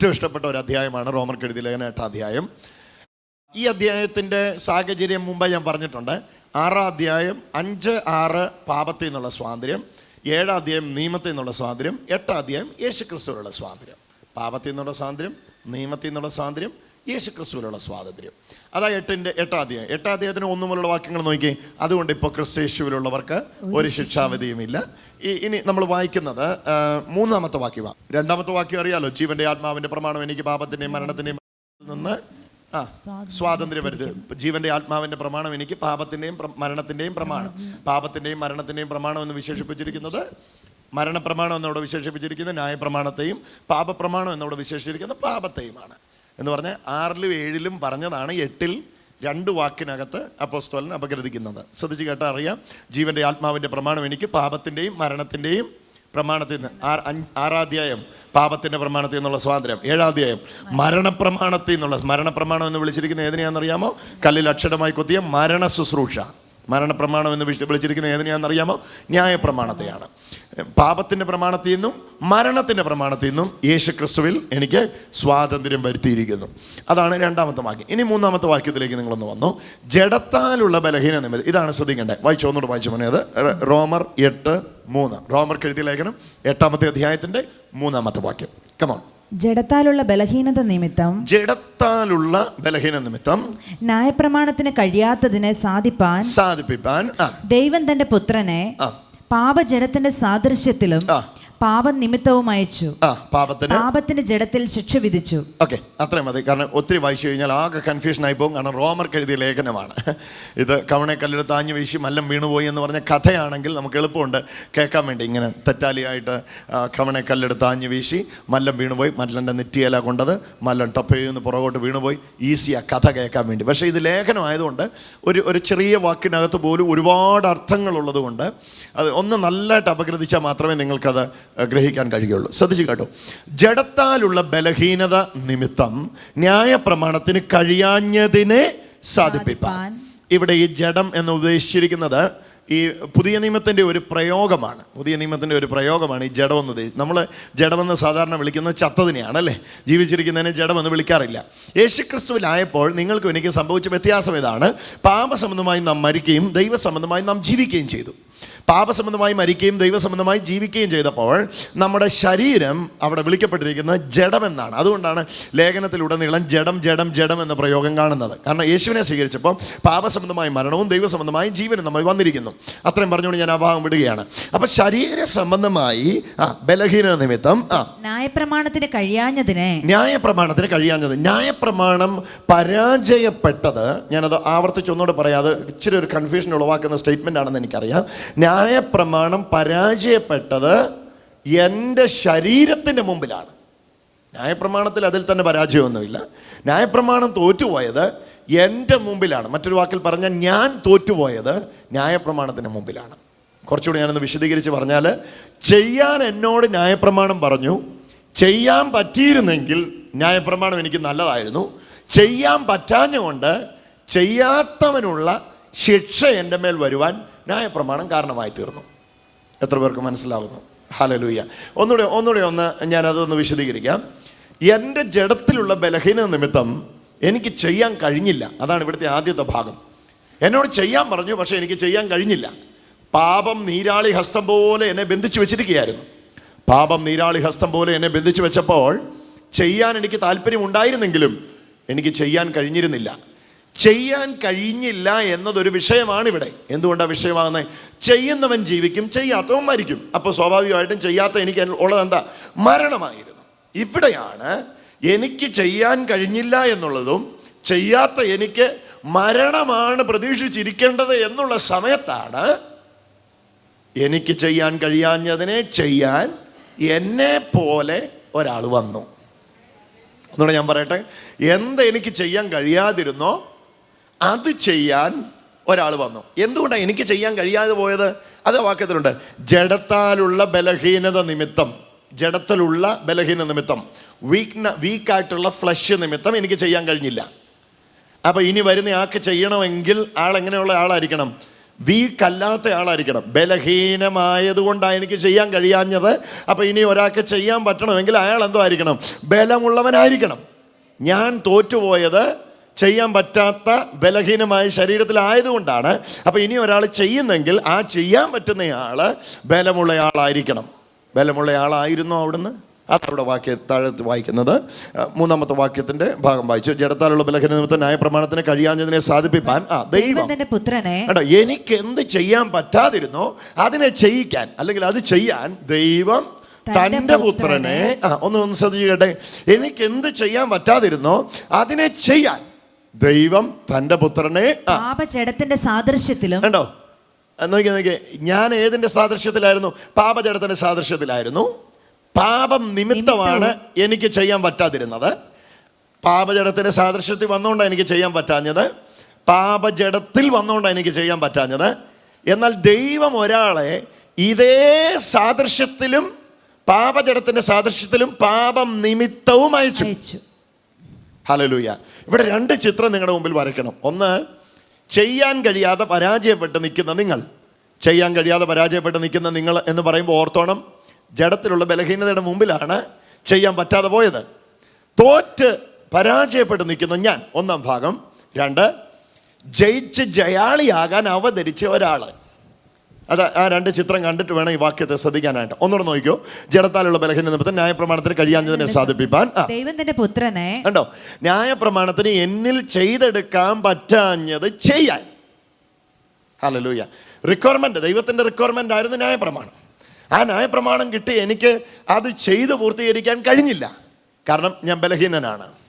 ഏറ്റവും ഇഷ്ടപ്പെട്ട ഒരു അധ്യായമാണ് റോമർ കെഴുതി ലേഖന അധ്യായം. ഈ അധ്യായത്തിന്റെ സാഹചര്യം മുമ്പ് ഞാൻ പറഞ്ഞിട്ടുണ്ട്. ആറാം അധ്യായം അഞ്ച് ആറ് പാപത്തിൽ നിന്നുള്ള സ്വാതന്ത്ര്യം ഏഴാം അധ്യായം നിയമത്തിൽ നിന്നുള്ള സ്വാതന്ത്ര്യം എട്ടാം അധ്യായം യേശുക്രിസ്തുവിനുള്ള സ്വാതന്ത്ര്യം. പാപത്തിൽ നിന്നുള്ള സ്വാതന്ത്ര്യം നിയമത്തിൽ നിന്നുള്ള സ്വാതന്ത്ര്യം യേശു ക്രിസ്തുവിലുള്ള സ്വാതന്ത്ര്യം. അതാ എട്ടിന്റെ എട്ടാധ്യായം എട്ടാധ്യായത്തിന് ഒന്നു മുതലുള്ള വാക്യങ്ങൾ നോക്കി അതുകൊണ്ട് ഇപ്പോൾ ക്രിസ്തേശുവിലുള്ളവർക്ക് ഒരു ശിക്ഷാവിധിയുമില്ല. ഈ ഇനി നമ്മൾ വായിക്കുന്നത് മൂന്നാമത്തെ വാക്യമാണ് രണ്ടാമത്തെ വാക്യം അറിയാലോ? ജീവന്റെ ആത്മാവിന്റെ പ്രമാണം എനിക്ക് പാപത്തിന്റെയും മരണത്തിന്റെയും നിന്ന് ആ സ്വാതന്ത്ര്യം വരുത്. ജീവന്റെ ആത്മാവിന്റെ പ്രമാണം എനിക്ക് പാപത്തിന്റെയും മരണത്തിന്റെയും പ്രമാണം. പാപത്തിന്റെയും മരണത്തിന്റെയും പ്രമാണം എന്ന് വിശേഷിപ്പിച്ചിരിക്കുന്നത് മരണപ്രമാണം എന്നോട് വിശേഷിപ്പിച്ചിരിക്കുന്നത് ന്യായപ്രമാണത്തെയും പാപപ്രമാണം എന്നോട് വിശേഷിച്ചിരിക്കുന്നത് പാപത്തെയുമാണ്. എന്ന് പറഞ്ഞാൽ ആറിലും ഏഴിലും പറഞ്ഞതാണ് എട്ടിൽ രണ്ട് വാക്കിനകത്ത് അപ്പോസ്തോലൻ അപഗ്രഥിക്കുന്നത്. ശ്രദ്ധിച്ച് കേട്ടാൽ അറിയാം. ജീവന്റെ ആത്മാവിന്റെ പ്രമാണം എനിക്ക് പാപത്തിന്റെയും മരണത്തിന്റെയും പ്രമാണത്തിൽ നിന്ന്. ആറാധ്യായം പാപത്തിന്റെ പ്രമാണത്തിൽ നിന്നുള്ള സ്വാതന്ത്ര്യം. ഏഴാധ്യായം മരണപ്രമാണത്തിൽ നിന്നുള്ള മരണപ്രമാണം എന്ന് വിളിച്ചിരിക്കുന്ന ഏതിനെയാണെന്നറിയാമോ? കല്ലിൽ അക്ഷരമായി കൊത്തിയ മരണ ശുശ്രൂഷ മരണപ്രമാണം എന്ന് വിളിച്ച് വിളിച്ചിരിക്കുന്ന ഏതിനെയാണെന്നറിയാമോ? ന്യായപ്രമാണത്തെയാണ്. പാപത്തിന്റെ പ്രമാണത്തിൽ നിന്നും മരണത്തിന്റെ പ്രമാണത്തിൽ നിന്നും യേശു ക്രിസ്തുവിൽ എനിക്ക് സ്വാതന്ത്ര്യം വരുത്തിയിരിക്കുന്നു. അതാണ് രണ്ടാമത്തെ വാക്യം. ഇനി മൂന്നാമത്തെ വാക്യത്തിലേക്ക് നിങ്ങളൊന്ന് വന്നു. ജഡത്താലുള്ള ബലഹീന നിമിത്തം. ഇതാണ് ശ്രദ്ധിക്കേണ്ടത്. വായിച്ചു ഒന്നുകൂടെ വായിച്ചു പറഞ്ഞത് റോമർ എട്ട് മൂന്ന്. റോമർക്ക് കെഴുതി ലേഖനം. എട്ടാമത്തെ അധ്യായത്തിന്റെ മൂന്നാമത്തെ വാക്യം. കമോൺ ജഡത്താലുള്ള ബലഹീനത നിമിത്തം. ജഡത്താലുള്ള ബലഹീന നിമിത്തം. ന്യായപ്രമാണത്തിന് കഴിയാത്തതിനെ സാധിപ്പാൻ. സാധിപ്പിപ്പാൻ. ദൈവം തന്റെ പുത്രനെ ആ. പാപജഡത്തിന്റെ സാദൃശ്യത്തിലും ആ. പാപം നിമിത്തവും അയച്ചു. ആ പാപത്തിന് പാപത്തിന് ജഡത്തിൽ ശിക്ഷ വിധിച്ചു. ഓക്കെ അത്രയും മതി. കാരണം ഒത്തിരി വായിച്ചു കഴിഞ്ഞാൽ ആകെ കൺഫ്യൂഷൻ ആയി പോകും. കാരണം റോമർക്ക് എഴുതിയ ലേഖനമാണ്. ഇത് കവണെ കല്ലിൽ താഞ്ഞു വീശി മല്ലം വീണുപോയി എന്ന് പറഞ്ഞ കഥയാണെങ്കിൽ നമുക്ക് എളുപ്പമുണ്ട് കേൾക്കാൻ വേണ്ടി. ഇങ്ങനെ തെറ്റാലിയായിട്ട് കവണെ കല്ലെടു താഞ്ഞു വീശി മല്ലം വീണുപോയി. മല്ലന്റെ നെറ്റിയല കൊണ്ടത് മല്ലൻ ടപ്പയെന്ന് പുറകോട്ട് വീണുപോയി. ഈസിയാ കഥ കേൾക്കാൻ വേണ്ടി. പക്ഷേ ഇത് ലേഖനമായതുകൊണ്ട് ഒരു ഒരു ചെറിയ വാക്കിനകത്ത് പോലും ഒരുപാട് അർത്ഥങ്ങളുള്ളത് കൊണ്ട് അത് ഒന്ന് നല്ലതായിട്ട് അപഗ്രഥിച്ചാൽ മാത്രമേ നിങ്ങൾക്കത് ഗ്രഹിക്കാൻ കഴിയുള്ളൂ. ശ്രദ്ധിച്ചു കേട്ടോ. ജഡത്താലുള്ള ബലഹീനത നിമിത്തം ന്യായപ്രമാണത്തിന് കഴിയാഞ്ഞതിനെ സാധിപ്പിപ്പാൻ. ഇവിടെ ഈ ജഡം എന്ന് ഉദ്ദേശിച്ചിരിക്കുന്നത് ഈ പുതിയ നിയമത്തിന്റെ ഒരു പ്രയോഗമാണ്. പുതിയ നിയമത്തിന്റെ ഒരു പ്രയോഗമാണ് ഈ ജഡമെന്ന് ഉദ്ദേശിച്ചത് നമ്മൾ ജഡമെന്ന് സാധാരണ വിളിക്കുന്നത് ചത്തതിനെയാണ് അല്ലേ? ജീവിച്ചിരിക്കുന്നതിനെ ജഡമെന്ന് വിളിക്കാറില്ല. യേശുക്രിസ്തുവിലായപ്പോൾ നിങ്ങൾക്കും എനിക്ക് സംഭവിച്ച വ്യത്യാസം ഇതാണ്. പാപസംബന്ധമായി നാം മരിക്കുകയും ദൈവസംബന്ധമായി നാം ജീവിക്കുകയും ചെയ്തു. പാപസംബന്ധമായി മരിക്കുകയും ദൈവസംബന്ധമായി ജീവിക്കുകയും ചെയ്തപ്പോൾ നമ്മുടെ ശരീരം അവിടെ വിളിക്കപ്പെട്ടിരിക്കുന്നത് ജഡമെന്നാണ് അതുകൊണ്ടാണ് ലേഖനത്തിലുടനീളം ജഡം ജഡം ജഡം എന്ന പ്രയോഗം കാണുന്നത്. കാരണം യേശുവിനെ സ്വീകരിച്ചപ്പോൾ പാപസംബന്ധമായ മരണവും ദൈവസംബന്ധമായ ജീവനും നമ്മൾ വന്നിരിക്കുന്നു. അത്രയും പറഞ്ഞുകൊണ്ട് ഞാൻ ആ ഭാഗം വിടുകയാണ്. അപ്പൊ ശരീര സംബന്ധമായി ആ ബലഹീന നിമിത്തം ആ ന്യായപ്രമാണത്തിന് കഴിയാഞ്ഞതിനെ ന്യായപ്രമാണത്തിന് കഴിയാഞ്ഞത്. ന്യായപ്രമാണം പരാജയപ്പെട്ടത് ഞാനത് ആവർത്തിച്ചൊന്നുകൂടെ പറയാതെ ഇച്ചിരി ഒരു കൺഫ്യൂഷൻ ഉളവാക്കുന്ന സ്റ്റേറ്റ്മെന്റ് ആണെന്ന് എനിക്കറിയാം. ന്യായപ്രമാണം പരാജയപ്പെട്ടത് എന്റെ ശരീരത്തിന്റെ മുമ്പിലാണ്. ന്യായപ്രമാണത്തിൽ അതിൽ തന്നെ പരാജയമൊന്നുമില്ല. ന്യായപ്രമാണം തോറ്റുപോയത് എന്റെ മുമ്പിലാണ്. മറ്റൊരു വാക്കിൽ പറഞ്ഞാൽ ഞാൻ തോറ്റുപോയത് ന്യായപ്രമാണത്തിന്റെ മുമ്പിലാണ്. കുറച്ചുകൂടി ഞാനൊന്ന് വിശദീകരിച്ച് പറഞ്ഞാൽ ചെയ്യാൻ എന്നോട് ന്യായപ്രമാണം പറഞ്ഞു. ചെയ്യാൻ പറ്റിയിരുന്നെങ്കിൽ ന്യായപ്രമാണം എനിക്ക് നല്ലതായിരുന്നു. ചെയ്യാൻ പറ്റാഞ്ഞുകൊണ്ട് ചെയ്യാത്തവനുള്ള ശിക്ഷ എന്റെ മേൽ വരുവാൻ ന്യായപ്രമാണം കാരണമായി തീർന്നു. എത്ര പേർക്ക് മനസ്സിലാവുന്നു? ഹലലൂയ ഒന്നുകൂടെ ഒന്നുകൂടെ ഒന്ന് ഞാനതൊന്ന് വിശദീകരിക്കാം. എന്റെ ജഡത്തിലുള്ള ബലഹീന നിമിത്തം എനിക്ക് ചെയ്യാൻ കഴിഞ്ഞില്ല. അതാണ് ഇവിടുത്തെ ആദ്യത്തെ ഭാഗം. എന്നോട് ചെയ്യാൻ പറഞ്ഞു പക്ഷേ എനിക്ക് ചെയ്യാൻ കഴിഞ്ഞില്ല. പാപം നീരാളി ഹസ്തം പോലെ എന്നെ ബന്ധിച്ചു വെച്ചിരിക്കുകയായിരുന്നു. പാപം നീരാളി ഹസ്തം പോലെ എന്നെ ബന്ധിച്ചു വെച്ചപ്പോൾ ചെയ്യാൻ എനിക്ക് താല്പര്യം ഉണ്ടായിരുന്നെങ്കിലും എനിക്ക് ചെയ്യാൻ കഴിഞ്ഞിരുന്നില്ല. ചെയ്യാൻ കഴിഞ്ഞില്ല എന്നതൊരു വിഷയമാണ് ഇവിടെ എന്തുകൊണ്ടാണ് വിഷയമാകുന്നത്? ചെയ്യുന്നവൻ ജീവിക്കും ചെയ്യാത്തവൻ മരിക്കും. അപ്പോൾ സ്വാഭാവികമായിട്ടും ചെയ്യാത്ത എനിക്ക് ഉള്ളത് എന്താ? മരണമായിരുന്നു. ഇവിടെയാണ് എനിക്ക് ചെയ്യാൻ കഴിഞ്ഞില്ല എന്നുള്ളതും ചെയ്യാത്ത എനിക്ക് മരണമാണ് പ്രതീക്ഷിച്ചിരിക്കേണ്ടത് എന്നുള്ള സമയത്താണ് എനിക്ക് ചെയ്യാൻ കഴിയാഞ്ഞതിനെ ചെയ്യാൻ എന്നെ പോലെ ഒരാൾ വന്നു. ഒന്നുകൂടെ ഞാൻ പറയട്ടെ? എന്ത് എനിക്ക് ചെയ്യാൻ കഴിയാതിരുന്നോ അത് ചെയ്യാൻ ഒരാൾ വന്നു. എന്തുകൊണ്ടാണ് എനിക്ക് ചെയ്യാൻ കഴിയാതെ പോയത്? അത് വാക്യത്തിലുണ്ട്. ജഡത്താലുള്ള ബലഹീനത നിമിത്തം ജഡത്തിലുള്ള ബലഹീന നിമിത്തം വീക്ക്ന വീക്കായിട്ടുള്ള ഫ്ലഷ് നിമിത്തം എനിക്ക് ചെയ്യാൻ കഴിഞ്ഞില്ല. അപ്പോൾ ഇനി വരുന്ന ആൾക്ക് ചെയ്യണമെങ്കിൽ ആൾ എങ്ങനെയുള്ള ആളായിരിക്കണം? വീക്ക് അല്ലാത്ത ആളായിരിക്കണം. ബലഹീനമായതുകൊണ്ടാണ് എനിക്ക് ചെയ്യാൻ കഴിയാഞ്ഞത്. അപ്പോൾ ഇനി ഒരാൾക്ക് ചെയ്യാൻ പറ്റണമെങ്കിൽ അയാൾ എന്തോ ആയിരിക്കണം? ബലമുള്ളവനായിരിക്കണം. ഞാൻ തോറ്റുപോയത് ചെയ്യാൻ പറ്റാത്ത ബലഹീനമായ ശരീരത്തിലായതുകൊണ്ടാണ്. അപ്പോൾ ഇനി ഒരാൾ ചെയ്യുന്നെങ്കിൽ ആ ചെയ്യാൻ പറ്റുന്നയാൾ ബലമുള്ളയാളായിരിക്കണം. ബലമുള്ളയാളായിരുന്നോ അവിടുന്ന്. അതവിടെ വാക്യ താഴെ വായിക്കുന്നത്. മൂന്നാമത്തെ വാക്യത്തിന്റെ ഭാഗം വായിച്ചു. ജഡത്താലുള്ള ബലഹീന നിമിത്തം ന്യായപ്രമാണത്തിന് കഴിയാഞ്ഞതിനെ സാധിപ്പിക്കാൻ ആ ദൈവം. പുത്രനെ കേട്ടോ എനിക്ക് എന്ത് ചെയ്യാൻ പറ്റാതിരുന്നോ അതിനെ ചെയ്യിക്കാൻ അല്ലെങ്കിൽ അത് ചെയ്യാൻ ദൈവം തന്റെ പുത്രനെ ആ ഒന്ന് ഒന്ന് കേട്ടെ. എനിക്ക് എന്ത് ചെയ്യാൻ പറ്റാതിരുന്നോ അതിനെ ചെയ്യാൻ ദൈവം തന്റെ പുത്രനെ പാപചടത്തിന്റെ പാപജടത്തിന്റെ സാദൃശ്യത്തിലും കണ്ടോ? നോക്കിയാ നോക്കിയേ നോക്കിയേ. ഞാൻ ഏതിന്റെ സാദൃശ്യത്തിലായിരുന്നു? പാപചടത്തിന്റെ സാദൃശ്യത്തിലായിരുന്നു. പാപം നിമിത്തമാണ് എനിക്ക് ചെയ്യാൻ പറ്റാതിരുന്നത്. പാപജടത്തിന്റെ സാദൃശ്യത്തിൽ വന്നുകൊണ്ടാണ് എനിക്ക് ചെയ്യാൻ പറ്റാഞ്ഞത്. പാപജടത്തിൽ വന്നുകൊണ്ടാണ് എനിക്ക് ചെയ്യാൻ പറ്റാഞ്ഞത്. എന്നാൽ ദൈവം ഒരാളെ ഇതേ സാദൃശ്യത്തിലും പാപജടത്തിന്റെ സാദൃശ്യത്തിലും പാപം നിമിത്തവും അയച്ചു. ഹലലൂയ ഇവിടെ രണ്ട് ചിത്രം നിങ്ങളുടെ മുമ്പിൽ വരയ്ക്കണം. ഒന്ന് ചെയ്യാൻ കഴിയാതെ പരാജയപ്പെട്ട് നിൽക്കുന്ന നിങ്ങൾ. ചെയ്യാൻ കഴിയാതെ പരാജയപ്പെട്ട് നിൽക്കുന്ന നിങ്ങൾ എന്ന് പറയുമ്പോൾ ഓർത്തോണം ജഡത്തിലുള്ള ബലഹീനതയുടെ മുമ്പിലാണ് ചെയ്യാൻ പറ്റാതെ പോയത്. തോറ്റ് പരാജയപ്പെട്ട് നിൽക്കുന്ന ഞാൻ. ഒന്നാം ഭാഗം. രണ്ട് ജയിച്ച് ജയാളിയാകാൻ അവതരിച്ച ഒരാൾ അത് ആ രണ്ട് ചിത്രം കണ്ടിട്ട് വേണം ഈ വാക്യത്തെ ശ്രദ്ധിക്കാനായിട്ട്. ഒന്നുകൂടെ നോക്കിയോ ജഡത്താലുള്ള ബലഹീന നിമിത്തം ന്യായപ്രമാണത്തിന് കഴിയാഞ്ഞതിനെ സാധിപ്പിക്കാൻ ദൈവം തന്റെ പുത്രനെ കണ്ടോ? ന്യായപ്രമാണത്തിന് എന്നിൽ ചെയ്തെടുക്കാൻ പറ്റാഞ്ഞത് ചെയ്യാൻ. ഹലലൂയ റിക്വയർമെന്റ് ദൈവത്തിന്റെ റിക്വയർമെന്റ് ആയിരുന്നു ന്യായപ്രമാണം. ആ ന്യായപ്രമാണം കിട്ടി എനിക്ക് അത് ചെയ്തു പൂർത്തീകരിക്കാൻ കഴിഞ്ഞില്ല. കാരണം ഞാൻ ബലഹീനനാണ്.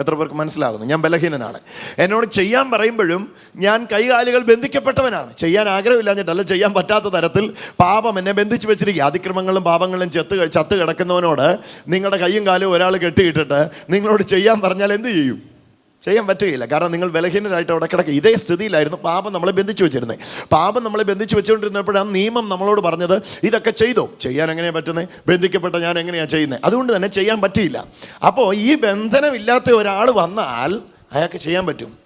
എത്ര പേർക്ക് മനസ്സിലാകുന്നു? ഞാൻ ബലഹീനനാണ്. എന്നോട് ചെയ്യാൻ പറയുമ്പോഴും ഞാൻ കൈകാലുകൾ ബന്ധിക്കപ്പെട്ടവനാണ്. ചെയ്യാൻ ആഗ്രഹമില്ലാഞ്ഞിട്ടല്ല ചെയ്യാൻ പറ്റാത്ത തരത്തിൽ പാപം എന്നെ ബന്ധിച്ച് വെച്ചിരിക്കുക. അതിക്രമങ്ങളും പാപങ്ങളും ചെത്ത് ചത്ത് കിടക്കുന്നവനോട് നിങ്ങളുടെ കൈയും കാലും ഒരാൾ കെട്ടിയിട്ടിട്ട് നിങ്ങളോട് ചെയ്യാൻ പറഞ്ഞാൽ എന്ത് ചെയ്യും? ചെയ്യാൻ പറ്റുകയില്ല. കാരണം നിങ്ങൾ ബലഹീനരായിട്ട് അവിടെ കിടക്കുക. ഇതേ സ്ഥിതിയിലായിരുന്നു പാപം നമ്മളെ ബന്ധിച്ചു വെച്ചിരുന്നത് പാപം നമ്മളെ ബന്ധിച്ചു വെച്ചുകൊണ്ടിരുന്നപ്പോഴാണ് നിയമം നമ്മളോട് പറഞ്ഞത് ഇതൊക്കെ ചെയ്തോ? ചെയ്യാൻ എങ്ങനെയാണ് പറ്റുന്നത് ബന്ധിക്കപ്പെട്ട ഞാൻ എങ്ങനെയാണ് ചെയ്യുന്നത് അതുകൊണ്ട് തന്നെ ചെയ്യാൻ പറ്റിയില്ല. അപ്പോൾ ഈ ബന്ധനമില്ലാത്ത ഒരാൾ വന്നാൽ അയാൾക്ക് ചെയ്യാൻ പറ്റും.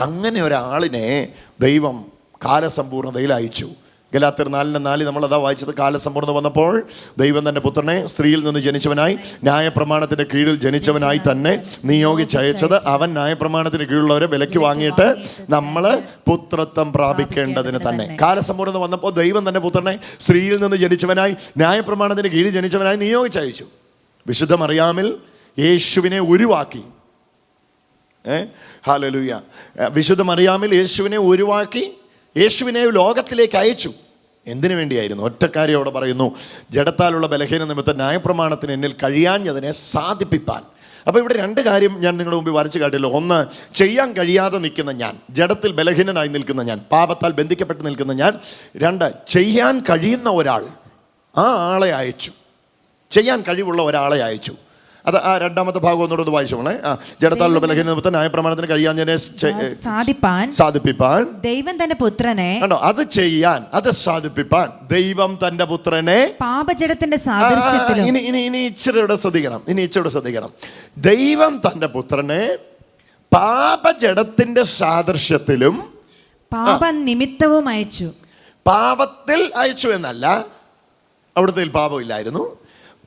അങ്ങനെ ഒരാളിനെ ദൈവം കാലസമ്പൂർണതയിൽ അയച്ചു. ഗലാത്തിർ നാലിന് നാല് നമ്മൾ അതാ വായിച്ചത് കാലസമ്പൂർണ വന്നപ്പോൾ ദൈവം തന്റെ പുത്രനെ സ്ത്രീയിൽ നിന്ന് ജനിച്ചവനായി ന്യായപ്രമാണത്തിന്റെ കീഴിൽ ജനിച്ചവനായി തന്നെ നിയോഗിച്ചയച്ചത് അവൻ ന്യായപ്രമാണത്തിന് കീഴിലുള്ളവരെ വിലയ്ക്ക് വാങ്ങിയിട്ട് നമ്മൾ പുത്രത്വം പ്രാപിക്കേണ്ടതിന് തന്നെ. കാലസമ്പൂർണത വന്നപ്പോൾ ദൈവം തന്റെ പുത്രനെ സ്ത്രീയിൽ നിന്ന് ജനിച്ചവനായി ന്യായപ്രമാണത്തിന് കീഴിൽ ജനിച്ചവനായി നിയോഗിച്ചയച്ചു. വിശുദ്ധ മറിയാമിൽ യേശുവിനെ ഉരുവാക്കി. ഏ? ഹാലലൂയ. വിശുദ്ധ മറിയാമിൽ യേശുവിനെ ഉരുവാക്കി. യേശുവിനെ ലോകത്തിലേക്ക് അയച്ചു. എന്തിനു വേണ്ടിയായിരുന്നു? ഒറ്റക്കാരി അവിടെ പറയുന്നു. ജഡത്താലുള്ള ബലഹീന നിമിത്തം ന്യായപ്രമാണത്തിന് എന്നിൽ കഴിയാഞ്ഞതിനെ സാധിപ്പിപ്പാൻ. അപ്പോൾ ഇവിടെ രണ്ട് കാര്യം ഞാൻ നിങ്ങളുടെ മുമ്പിൽ വരച്ചു കാട്ടിയല്ലോ. ഒന്ന് ചെയ്യാൻ കഴിയാതെ നിൽക്കുന്ന ഞാൻ ജഡത്തിൽ ബലഹീനനായി നിൽക്കുന്ന ഞാൻ പാപത്താൽ ബന്ധിക്കപ്പെട്ട് നിൽക്കുന്ന ഞാൻ. രണ്ട് ചെയ്യാൻ കഴിയുന്ന ഒരാൾ ആ ആളെ അയച്ചു. ചെയ്യാൻ കഴിവുള്ള ഒരാളെ അയച്ചു. അത് ആ രണ്ടാമത്തെ ഭാഗം ഒന്നുകൂടെ ഒന്ന് വായിച്ചു ആ ജഡത്താലുള്ള ബലഹീന നിമിത്തം ന്യായപ്രമാണത്തിന് കഴിയാഞ്ഞതിനെ സാധിപ്പാൻ. സാധിപ്പിപ്പാൻ. ദൈവം തന്റെ പുത്രനെ കണ്ടോ? അത് ചെയ്യാൻ അത് സാധിപ്പിപ്പാൻ. ദൈവം തന്റെ പുത്രനെ പാപജടത്തിന്റെ സാദൃശ്യത്തിലും ഇനി ഇനി ഇനി ഇച്ചിരി ഇവിടെ ശ്രദ്ധിക്കണം. ഇനി ഇച്ചിരി ഇവിടെ ശ്രദ്ധിക്കണം. ദൈവം തന്റെ പുത്രനെ പാപജടത്തിന്റെ സാദൃശ്യത്തിലും പാപ നിമിത്തവും അയച്ചു പാപത്തിൽ അയച്ചു എന്നല്ല അവിടുത്തെ പാപമില്ലായിരുന്നു.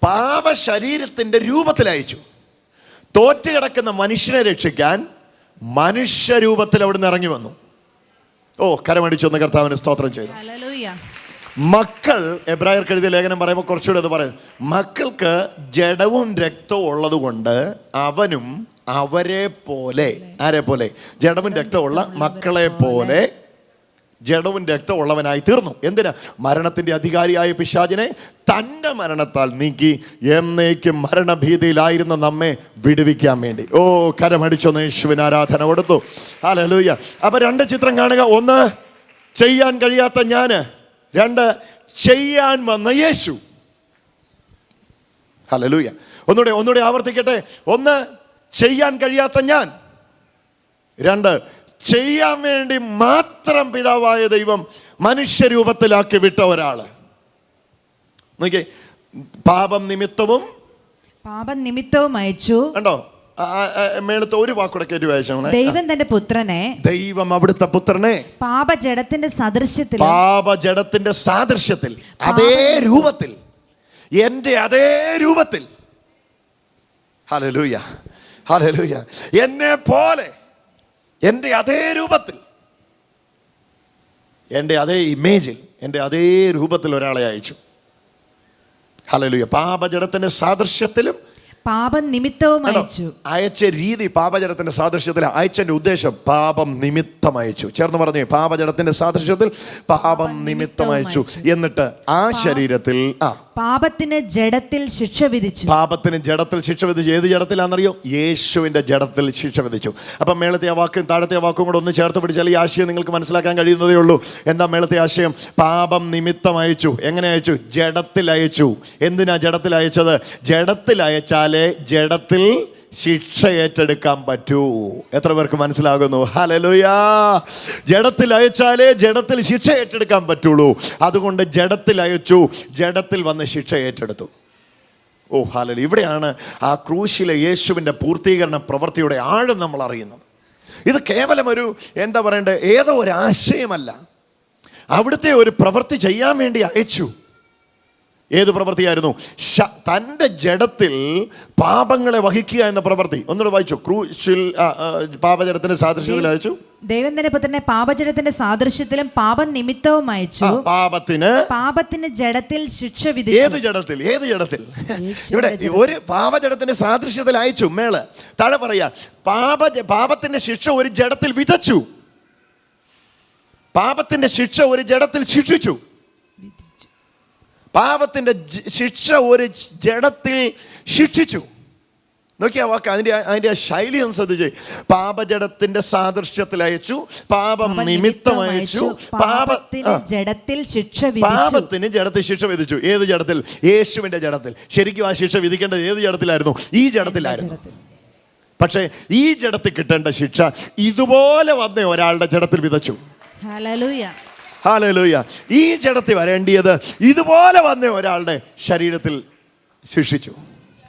പാപ ശരീരത്തിന്റെ രൂപത്തിൽ അയച്ചു തോറ്റ് കിടക്കുന്ന മനുഷ്യനെ രക്ഷിക്കാൻ മനുഷ്യരൂപത്തിൽ അവിടുന്ന് ഇറങ്ങി വന്നു. ഓ കരമടിച്ചൊന്ന് കർത്താവിന് സ്തോത്രം ചെയ്തു. മക്കൾ എബ്രായർക്ക് എഴുതിയ ലേഖനം പറയുമ്പോൾ കുറച്ചുകൂടെ അത് പറയും മക്കൾക്ക് ജഡവും രക്തവും ഉള്ളത് കൊണ്ട് അവനും അവരെ പോലെ ആരെ പോലെ? ജഡവും രക്തമുള്ള മക്കളെ പോലെ ജഡവും രക്തമുള്ളവനായി തീർന്നു. എന്തിന്? മരണത്തിന്റെ അധികാരിയായ പിശാചിനെ തന്റെ മരണത്താൽ നീക്കി എന്നേക്കും മരണഭീതിയിലായിരുന്ന നമ്മെ വിടുവിക്കാൻ വേണ്ടി. ഓ കരമടിച്ചൊന്ന് യേശുവിന് ആരാധന കൊടുത്തു. ഹല്ലേലൂയ. അപ്പം രണ്ട് ചിത്രം കാണുക. ഒന്ന് ചെയ്യാൻ കഴിയാത്ത ഞാൻ രണ്ട് ചെയ്യാൻ വന്ന യേശു. ഹലലൂയ ഒന്നുകൂടെ ഒന്നുകൂടെ ആവർത്തിക്കട്ടെ. ഒന്ന് ചെയ്യാൻ കഴിയാത്ത ഞാൻ. രണ്ട് ചെയ്യാൻ വേണ്ടി മാത്രം പിതാവായ ദൈവം മനുഷ്യരൂപത്തിലാക്കി വിട്ട ഒരാൾ. നോക്കിയേ പാപം നിമിത്തവും പാപം നിമിത്തവും അയച്ചു. കണ്ടോ? മേളത്തെ ഒരു വാക്കൂടെ കയറ്റി വായിച്ചാണ്. ദൈവം തന്റെ പുത്രനെ ദൈവം അവിടുത്തെ പുത്രനെ പാപജടത്തിന്റെ സദൃശ്യത്തിൽ പാപജടത്തിന്റെ സാദൃശ്യത്തിൽ അതേ രൂപത്തിൽ എന്റെ അതേ രൂപത്തിൽ. ഹലലൂയ ഹലലൂയ എന്നെ പോലെ എന്റെ അതേ രൂപത്തിൽ എന്റെ അതേ ഇമേജിൽ എന്റെ അതേ രൂപത്തിൽ ഒരാളെ അയച്ചു. ഹലലുയ പാപജടത്തിന്റെ സാദൃശ്യത്തിലും പാപം നിമിത്തവും അയച്ചു. അയച്ച രീതി പാപജടത്തിന്റെ സാദൃശ്യത്തിൽ അയച്ചതിന്റെ ഉദ്ദേശം പാപം നിമിത്തം അയച്ചു. ചേർന്ന് പറഞ്ഞു പാപജടത്തിന്റെ സാദൃശ്യത്തിൽ പാപം നിമിത്തം അയച്ചു. എന്നിട്ട് ആ ശരീരത്തിൽ ആ പാപത്തിന് ജഡത്തിൽ ശിക്ഷ വിധിച്ചു. പാപത്തിന് ജഡത്തിൽ ശിക്ഷ വിധിച്ചു. ഏത് ജഡത്തിലാണെന്നറിയോ? യേശുവിന്റെ ജഡത്തിൽ ശിക്ഷ വിധിച്ചു. അപ്പം മേളത്തെ ആ വാക്കും താഴത്തെ വാക്കും കൂടെ ഒന്ന് ചേർത്ത് പിടിച്ചാൽ ഈ ആശയം നിങ്ങൾക്ക് മനസ്സിലാക്കാൻ കഴിയുന്നതേ ഉള്ളൂ. എന്താ മേളത്തെ ആശയം? പാപം നിമിത്തം അയച്ചു. എങ്ങനെ അയച്ചു? ജഡത്തിൽ അയച്ചു. എന്തിനാ ജഡത്തിൽ അയച്ചത്? ജഡത്തിൽ അയച്ചാലേ ജഡത്തിൽ ശിക്ഷ ഏറ്റെടുക്കാൻ പറ്റൂ. എത്ര പേർക്ക് മനസ്സിലാകുന്നു? ഹലലുയാ ജഡത്തിൽ അയച്ചാലേ ജഡത്തിൽ ശിക്ഷ ഏറ്റെടുക്കാൻ പറ്റുള്ളൂ. അതുകൊണ്ട് ജഡത്തിൽ അയച്ചു ജഡത്തിൽ വന്ന് ശിക്ഷ ഏറ്റെടുത്തു. ഓ ഹാല ഇവിടെയാണ് ആ ക്രൂശിലെ യേശുവിന്റെ പൂർത്തീകരണ പ്രവൃത്തിയുടെ ആഴം നമ്മൾ അറിയുന്നത്. ഇത് കേവലം ഒരു എന്താ പറയണ്ടേ ഏതോ ഒരു ആശയമല്ല. അവിടുത്തെ ഒരു പ്രവൃത്തി ചെയ്യാൻ വേണ്ടി അയച്ചു. ഏത് പ്രവൃത്തിയായിരുന്നു? തന്റെ ജഡത്തിൽ പാപങ്ങളെ വഹിക്കുക എന്ന പ്രവൃത്തി. ഒന്നുകൂടെ വായിച്ചു. ക്രൂശിൽ പാപജടത്തിന്റെ സാദൃശ്യത്തിൽ അയച്ചു. ദൈവം തന്റെ പുത്രനെ പാപജടത്തിന്റെ സാദൃശ്യത്തിലും പാപം നിമിത്തവും അയച്ചു. പാപത്തിന് പാപത്തിന് ജഡത്തിൽ ശിക്ഷ ഏത് ജഡത്തിൽ? ഏത് ജഡത്തിൽ? ഇവിടെ ഒരു പാപജടത്തിന്റെ സാദൃശ്യത്തിൽ അയച്ചു മേൾ. താഴെ പറയാ പാപ പാപത്തിന്റെ ശിക്ഷ ഒരു ജഡത്തിൽ വിതച്ചു പാപത്തിന്റെ ശിക്ഷ ഒരു ജഡത്തിൽ ശിക്ഷിച്ചു. പാപത്തിന്റെ ജ- ശിക്ഷ ഒരു ജഡത്തിൽ ശിക്ഷിച്ചു. നോക്കിയാ വാക്ക് അതിന്റെ അതിന്റെ ആ ശൈലി ഒന്ന് ശ്രദ്ധിച്ചേ. പാപജടത്തിന്റെ സാദൃശ്യത്തിൽ അയച്ചു പാപം നിമിത്തം അയച്ചു പാപ പാപത്തിന് ജഡത്തിൽ ശിക്ഷ വിധിച്ചു. പാപത്തിന് ജഡത്തിൽ ശിക്ഷ വിധിച്ചു. ഏത് ജഡത്തിൽ? യേശുവിന്റെ ജഡത്തിൽ. ശരിക്കും ആ ശിക്ഷ വിധിക്കേണ്ടത് ഏത് ജഡത്തിലായിരുന്നു? ഈ ജഡത്തിലായിരുന്നു. പക്ഷേ ഈ ജഡത്തിൽ കിട്ടേണ്ട ശിക്ഷ ഇതുപോലെ വന്ന ഒരാളുടെ ജഡത്തിൽ വിതച്ചു. ഹാലലൂയ. ഈ ജഡത്തിൽ വരേണ്ടിയത് ഇതുപോലെ വന്ന ഒരാളുടെ ശരീരത്തിൽ ശിക്ഷിച്ചു.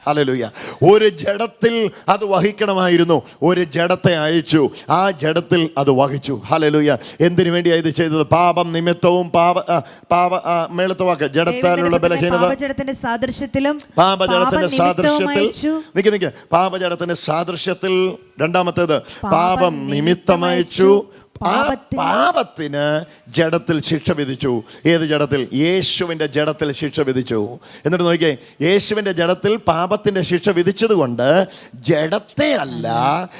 ഹലലൂയ. ഒരു ജഡത്തിൽ അത് വഹിക്കണമായിരുന്നു. ഒരു ജഡത്തെ അയച്ചു. ആ ജഡത്തിൽ അത് വഹിച്ചു. ഹലലൂയ. എന്തിനു വേണ്ടിയാണ് ഇത് ചെയ്തത്? പാപം നിമിത്തവും പാപ പാപ ആ, മേളത്തെ വാക്ക് ദൈവം തന്റെ ജഡത്താലുള്ള ബലഹീനത. പാപജടത്തിന്റെ സാദൃശ്യത്തിലും പാപജടത്തിന്റെ സാദൃശ്യത്തിൽ നിക്ക് നിക്ക്. പാപജടത്തിന്റെ സാദൃശ്യത്തിൽ രണ്ടാമത്തേത് പാപം നിമിത്തമയച്ചു പാപത്തിന് ജഡത്തിൽ ശിക്ഷ വിധിച്ചു. ഏത് ജഡത്തിൽ? യേശുവിന്റെ ജഡത്തിൽ ശിക്ഷ വിധിച്ചു. എന്നിട്ട് നോക്കിയേ യേശുവിന്റെ ജഡത്തിൽ പാപത്തിന്റെ ശിക്ഷ വിധിച്ചത് കൊണ്ട് ജഡത്തെ അല്ല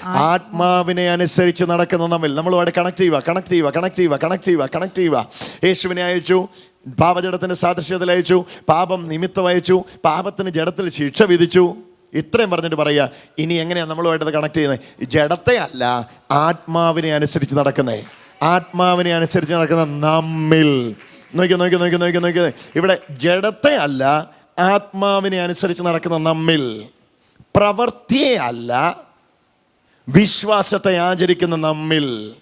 ആത്മാവിനെ അനുസരിച്ച് നടക്കുന്ന നമ്മിൽ. നമ്മൾ അവിടെ കണക്ട് ചെയ്യുക കണക്ട് ചെയ്യുക കണക്ട് ചെയ്യുക കണക്ട് ചെയ്യുക കണക്ട് ചെയ്യുക. യേശുവിനെ അയച്ചു പാപജടത്തിന്റെ സാദൃശ്യത്തിൽ അയച്ചു പാപം നിമിത്തം അയച്ചു പാപത്തിന് ജഡത്തിൽ ശിക്ഷ വിധിച്ചു. ഇത്രയും പറഞ്ഞിട്ട് പറയുക ഇനി എങ്ങനെയാണ് നമ്മളുമായിട്ട് കണക്ട് ചെയ്യുന്നത്? ജഡത്തെ അല്ല ആത്മാവിനെ അനുസരിച്ച് നടക്കുന്നേ. ആത്മാവിനെ അനുസരിച്ച് നടക്കുന്ന നമ്മിൽ. നോക്കി നോക്കി നോക്കി നോക്കി നോക്കി ഇവിടെ ജഡത്തെ അല്ല ആത്മാവിനെ അനുസരിച്ച് നടക്കുന്ന നമ്മിൽ. പ്രവൃത്തിയെ അല്ല വിശ്വാസത്തെ ആചരിക്കുന്ന നമ്മിൽ.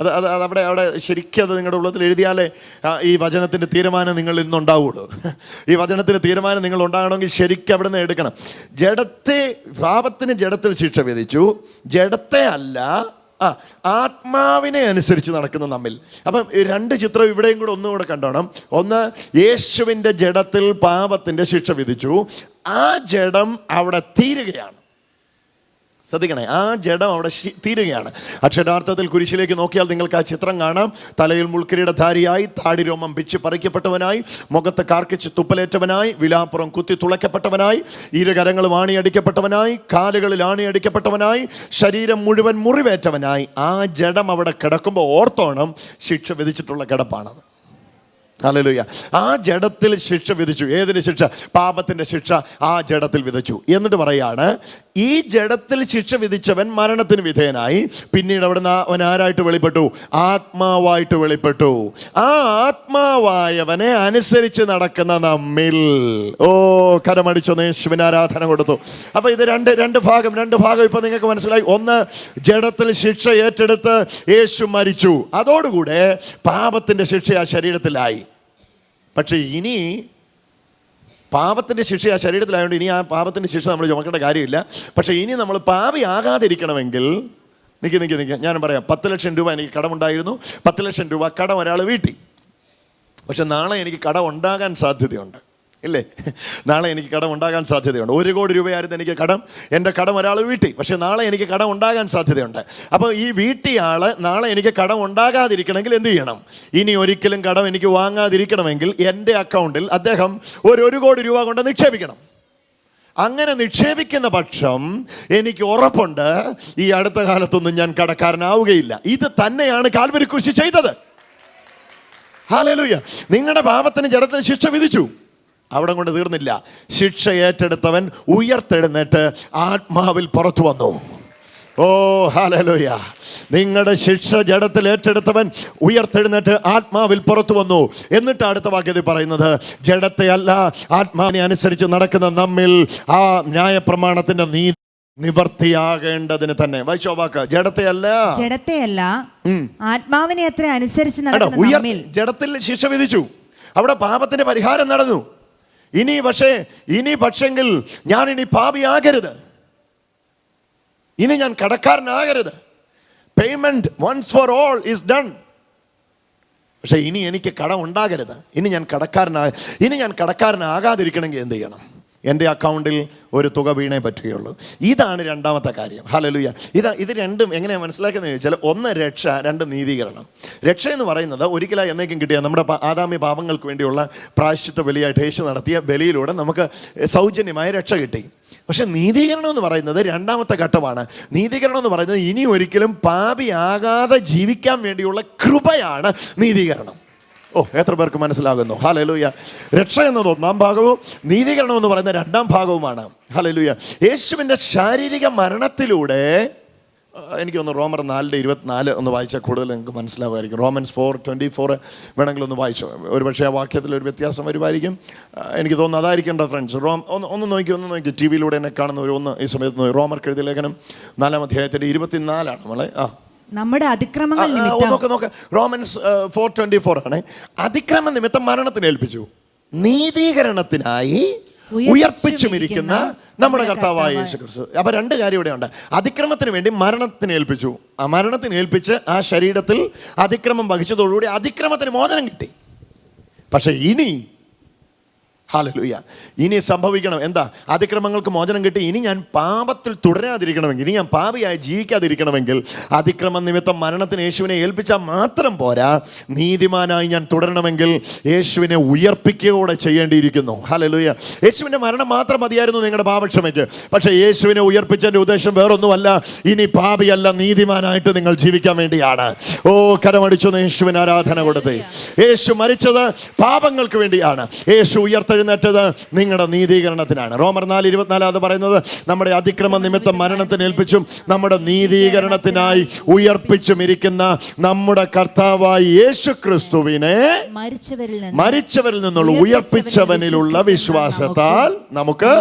അത് അത് അവിടെ അവിടെ ശരിക്കും അത് നിങ്ങളുടെ ഉള്ളത്തിൽ എഴുതിയാലേ ഈ വചനത്തിന്റെ തീരുമാനം നിങ്ങൾ ഇന്നുണ്ടാവുള്ളൂ. ഈ വചനത്തിന്റെ തീരുമാനം നിങ്ങൾ ഉണ്ടാകണമെങ്കിൽ ശരിക്കും അവിടെ നിന്ന് എടുക്കണം. ജഡത്തെ പാപത്തിന് ജഡത്തിൽ ശിക്ഷ വിധിച്ചു. ജഡത്തെ അല്ല ആ ആത്മാവിനെ അനുസരിച്ച് നടക്കുന്ന നമ്മിൽ. അപ്പം രണ്ട് ചിത്രം ഇവിടെയും കൂടെ ഒന്നും കൂടെ കണ്ടോണം. ഒന്ന് യേശുവിന്റെ ജഡത്തിൽ പാപത്തിന്റെ ശിക്ഷ വിധിച്ചു. ആ ജഡം അവിടെ തീരുകയാണ്. ശ്രദ്ധിക്കണേ ആ ജഡം അവിടെ തീരുകയാണ്. അക്ഷരാർത്ഥത്തിൽ കുരിശിലേക്ക് നോക്കിയാൽ നിങ്ങൾക്ക് ആ ചിത്രം കാണാം. തലയിൽ മുൾക്കിരീടധാരിയായി താടി രോമം പിച്ച് പറിക്കപ്പെട്ടവനായി മുഖത്ത് കാർക്കിച്ച് തുപ്പലേറ്റവനായി വിലാപ്പുറം കുത്തി തുളയ്ക്കപ്പെട്ടവനായി ഇരുകരങ്ങളും ആണിയടിക്കപ്പെട്ടവനായി കാലുകളിൽ ആണിയടിക്കപ്പെട്ടവനായി ശരീരം മുഴുവൻ മുറിവേറ്റവനായി. ആ ജഡം അവിടെ കിടക്കുമ്പോൾ ഓർത്തോണം ശിക്ഷ വിധിച്ചിട്ടുള്ള കിടപ്പാണത്. ഹല്ലേലൂയ. ആ ജഡത്തിൽ ശിക്ഷ വിധിച്ചു. ഏതിന് ശിക്ഷ? പാപത്തിന്റെ ശിക്ഷ ആ ജഡത്തിൽ വിധിച്ചു. എന്നിട്ട് പറയാണ് ഈ ജഡത്തിൽ ശിക്ഷ വിധിച്ചവൻ മരണത്തിന് വിധേയനായി. പിന്നീട് അവിടുന്ന് അവൻ ആരായിട്ട് വെളിപ്പെട്ടു? ആത്മാവായിട്ട് വെളിപ്പെട്ടു. ആ ആത്മാവായവനെ അനുസരിച്ച് നടക്കുന്ന നമ്മിൽ. ഓ കരമടിച്ചു യേശുവിന് ആരാധന കൊടുത്തു. അപ്പൊ ഇത് രണ്ട് രണ്ട് ഭാഗം രണ്ട് ഭാഗം ഇപ്പൊ നിങ്ങൾക്ക് മനസ്സിലായി. ഒന്ന് ജഡത്തിൽ ശിക്ഷ ഏറ്റെടുത്ത് യേശു മരിച്ചു. അതോടുകൂടെ പാപത്തിന്റെ ശിക്ഷ ആ ശരീരത്തിലായി. പക്ഷെ ഇനി പാപത്തിന്റെ ശിക്ഷ ആ ശരീരത്തിലായതുകൊണ്ട് ഇനി ആ പാപത്തിന്റെ ശിക്ഷ നമ്മൾ ചുമക്കേണ്ട കാര്യമില്ല. പക്ഷേ ഇനി നമ്മൾ പാപി ആകാതിരിക്കണമെങ്കിൽ നിൽക്കി നിൽക്കി നിൽക്കുക ഞാൻ പറയാം പത്ത് ലക്ഷം രൂപ എനിക്ക് കടമുണ്ടായിരുന്നു. പത്ത് ലക്ഷം രൂപ കടം ഒരാൾ വീട്ടി. പക്ഷെ നാളെ എനിക്ക് കടം ഉണ്ടാകാൻ സാധ്യതയുണ്ട്. ഇല്ലേ? നാളെ എനിക്ക് കടം ഉണ്ടാകാൻ സാധ്യതയുണ്ട്. ഒരു കോടി രൂപയായിരുന്നു എനിക്ക് കടം. എന്റെ കടം ഒരാൾ വീട്ടി. പക്ഷേ നാളെ എനിക്ക് കടം ഉണ്ടാകാൻ സാധ്യതയുണ്ട്. അപ്പോൾ ഈ വീട്ടിയാൾ നാളെ എനിക്ക് കടം ഉണ്ടാകാതിരിക്കണമെങ്കിൽ എന്ത് ചെയ്യണം? ഇനി ഒരിക്കലും കടം എനിക്ക് വാങ്ങാതിരിക്കണമെങ്കിൽ എന്റെ അക്കൗണ്ടിൽ അദ്ദേഹം ഒരു ഒരു കോടി രൂപ കൊണ്ട് നിക്ഷേപിക്കണം. അങ്ങനെ നിക്ഷേപിക്കുന്ന പക്ഷം എനിക്ക് ഉറപ്പുണ്ട് ഈ അടുത്ത കാലത്തൊന്നും ഞാൻ കടക്കാരനാവുകയില്ല. ഇത് തന്നെയാണ് കാൽവരി കൃഷി ചെയ്തത്. ഹാലലൂയ. നിങ്ങളുടെ പാപത്തിന് ജഡത്തിന് ശിക്ഷ വിധിച്ചു. അവിടെ കൊണ്ട് തീർന്നില്ല. ശിക്ഷ ഏറ്റെടുത്തവൻ ഉയർത്തെഴുന്നേറ്റ് ആത്മാവിൽ പുറത്തു വന്നു. ഓ ഹാലലൂയ നിങ്ങളുടെ ശിക്ഷ ജഡത്തിൽ ഏറ്റെടുത്തവൻ ഉയർത്തെഴുന്നേറ്റ് ആത്മാവിൽ പുറത്തു വന്നു. എന്നിട്ട് അടുത്ത വാക്യത്തിൽ പറയുന്നത് ജഡത്തെ അല്ല ആത്മാവിനെ അനുസരിച്ച് നടക്കുന്ന നമ്മിൽ ആ ന്യായപ്രമാണത്തിന്റെ നീ നിവർത്തിയാകേണ്ടതിന് തന്നെ. വായിച്ചോ വാക്ക്. ജഡത്തെ അല്ല. ജഡത്തെയല്ല ആത്മാവിനെ അത്ര അനുസരിച്ച് ജഡത്തിൽ ശിക്ഷ വിധിച്ചു. അവിടെ പാപത്തിന്റെ പരിഹാരം നടന്നു. ഇനി പക്ഷേ ഇനി പക്ഷെങ്കിൽ ഞാൻ ഇനി പാപിയാകരുത് ഇനി ഞാൻ കടക്കാരനാകരുത്. Payment once for all is done പക്ഷേ ഇനി എനിക്ക് കടം ഉണ്ടാകരുത്. ഇനി ഞാൻ കടക്കാരനാ ഇനി ഞാൻ കടക്കാരനാകാതിരിക്കണമെങ്കിൽ എന്ത് ചെയ്യണം? എന്റെ അക്കൗണ്ടിൽ ഒരു തുക വീണേ പറ്റുകയുള്ളൂ. ഇതാണ് രണ്ടാമത്തെ കാര്യം. ഹലലുയ ഇത് ഇത് രണ്ടും എങ്ങനെയാണ് മനസ്സിലാക്കുന്നത് ചോദിച്ചാൽ ഒന്ന് രക്ഷ രണ്ട് നീതീകരണം. രക്ഷ എന്ന് പറയുന്നത് ഒരിക്കലായി എന്നേക്കും കിട്ടിയ നമ്മുടെ ആദാമി പാപങ്ങൾക്ക് വേണ്ടിയുള്ള പ്രായശ്ചിത്ത ബലിയായിട്ട് യേശു നടത്തിയ ബലിയിലൂടെ നമുക്ക് സൗജന്യമായ രക്ഷ കിട്ടി. പക്ഷെ നീതീകരണം എന്ന് പറയുന്നത് രണ്ടാമത്തെ ഘട്ടമാണ്. നീതീകരണം എന്ന് പറയുന്നത് ഇനി ഒരിക്കലും പാപിയാകാതെ ജീവിക്കാൻ വേണ്ടിയുള്ള കൃപയാണ് നീതീകരണം. ഓ എത്ര പേർക്ക് മനസ്സിലാകുന്നു? ഹലലൂയ രക്ഷ എന്നത് ഒന്നാം ഭാഗവും നീതീകരണം എന്ന് പറയുന്ന രണ്ടാം ഭാഗവുമാണ്. ഹലലൂയ യേശുവിന്റെ ശാരീരിക മരണത്തിലൂടെ എനിക്കൊന്ന് റോമർ നാലിന്റെ ഇരുപത്തിനാല് ഒന്ന് വായിച്ചാൽ കൂടുതൽ നിങ്ങൾക്ക് മനസ്സിലാവുമായിരിക്കും. റോമൻസ് ഫോർ ട്വന്റി ഫോർ വേണമെങ്കിൽ ഒന്ന് വായിച്ചു. ഒരു പക്ഷേ ആ വാക്യത്തിൽ ഒരു വ്യത്യാസം വരുമായിരിക്കും. എനിക്ക് തോന്നുന്നു അതായിരിക്കേണ്ട ഫ്രണ്ട്സ് റോം ഒന്ന് ഒന്ന് നോക്കി ഒന്ന് നോക്കി. ടി വിയിലൂടെ എന്നെ കാണുന്ന ഒരു ഒന്ന് ഈ സമയത്ത്. റോമർ എഴുതിയ ലേഖനം നാലാം അധ്യായത്തിന്റെ ഇരുപത്തിനാലാണ്. നമ്മളെ ആ. നമ്മുടെ അതിക്രമങ്ങൾ നോക്ക് റോമൻസ് ഫോർ ട്വന്റി ഫോർ ആണ്. അതിക്രമ നിമിത്തം മരണത്തിന് ഏൽപ്പിച്ചു. നീതീകരണത്തിനായി ഉയർപ്പിച്ചുമിരിക്കുന്ന നമ്മുടെ കർത്താവായ യേശു ക്രിസ്തു അപ്പൊ രണ്ട് കാര്യം ഇവിടെ ഉണ്ട്. അതിക്രമത്തിന് വേണ്ടി മരണത്തിന് ഏൽപ്പിച്ചു. ആ മരണത്തിന് ഏൽപ്പിച്ച് ആ ശരീരത്തിൽ അതിക്രമം വഹിച്ചതോടുകൂടി അതിക്രമത്തിന് മോചനം കിട്ടി. പക്ഷെ ഇനി ഹാലലൂയ. ഇനി സംഭവിക്കണം. എന്താ? അതിക്രമങ്ങൾക്ക് മോചനം കിട്ടി. ഇനി ഞാൻ പാപത്തിൽ തുടരാതിരിക്കണമെങ്കിൽ ഇനി ഞാൻ പാപിയായി ജീവിക്കാതിരിക്കണമെങ്കിൽ അതിക്രമ നിമിത്തം മരണത്തിന് യേശുവിനെ ഏൽപ്പിച്ചാൽ മാത്രം പോരാ. നീതിമാനായി ഞാൻ തുടരണമെങ്കിൽ യേശുവിനെ ഉയർപ്പിക്കുകയോടെ ചെയ്യേണ്ടിയിരിക്കുന്നു. ഹാലലൂയ. യേശുവിന്റെ മരണം മാത്രം മതിയായിരുന്നു നിങ്ങളുടെ പാപക്ഷമയ്ക്ക്. പക്ഷേ യേശുവിനെ ഉയർപ്പിച്ചതിന്റെ ഉദ്ദേശം വേറൊന്നുമല്ല. ഇനി പാപിയല്ല നീതിമാനായിട്ട് നിങ്ങൾ ജീവിക്കാൻ വേണ്ടിയാണ്. ഓ കരമടിച്ചു യേശുവിന് ആരാധന കൊടുത്തേ. യേശു മരിച്ചത് പാപങ്ങൾക്ക് വേണ്ടിയാണ്. യേശു ഉയർത്തെഴുന്നേറ്റത് നിങ്ങളുടെ നീതീകരണത്തിനാണ്. റോമർ നാല് ഇരുപത്തിനാല് അത് പറയുന്നത് നമ്മുടെ അതിക്രമ നിമിത്തം മരണത്തിന് ഏൽപ്പിച്ചും നമ്മുടെ നീതീകരണത്തിനായി ഉയർപ്പിച്ചും ഇരിക്കുന്ന നമ്മുടെ കർത്താവായി യേശു ക്രിസ്തുവിനെ മരിച്ചവരിൽ നിന്ന് മരിച്ചവരിൽ നിന്നുള്ള ഉയർപ്പിച്ചവനിലുള്ള വിശ്വാസത്താൽ നമുക്ക്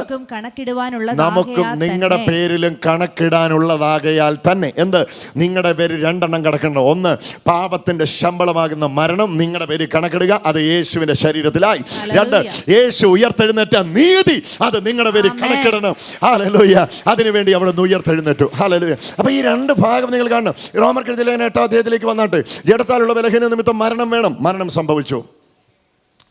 നമുക്കും നിങ്ങളുടെ പേരിലും കണക്കിടാനുള്ളതാകയാൽ തന്നെ. എന്ത്? നിങ്ങളുടെ പേര് രണ്ടെണ്ണം കിടക്കണ്ട ഒന്ന് പാപത്തിന്റെ ശമ്പളമാകുന്ന മരണം നിങ്ങളുടെ പേര് കണക്കിടുക. അത് യേശുവിന്റെ ശരീരത്തിലായി. രണ്ട് യേശു ഉയർത്തെഴുന്നേറ്റ നീതി അത് നിങ്ങളുടെ പേര്. കണക്കിടണം. ഹാലലോയ്യ അതിനുവേണ്ടി അവിടെ നിന്ന് ഉയർത്തെഴുന്നേറ്റു. ഹാലലോയ അപ്പൊ ഈ രണ്ട് ഭാഗം നിങ്ങൾ കാണണം. റോമർ കെഴുതിയിലെ എട്ടാം അധ്യായത്തിലേക്ക് വന്നാട്ട്. ജഡത്താലുള്ള ബലഹീന നിമിത്തം മരണം വേണം മരണം സംഭവിച്ചു.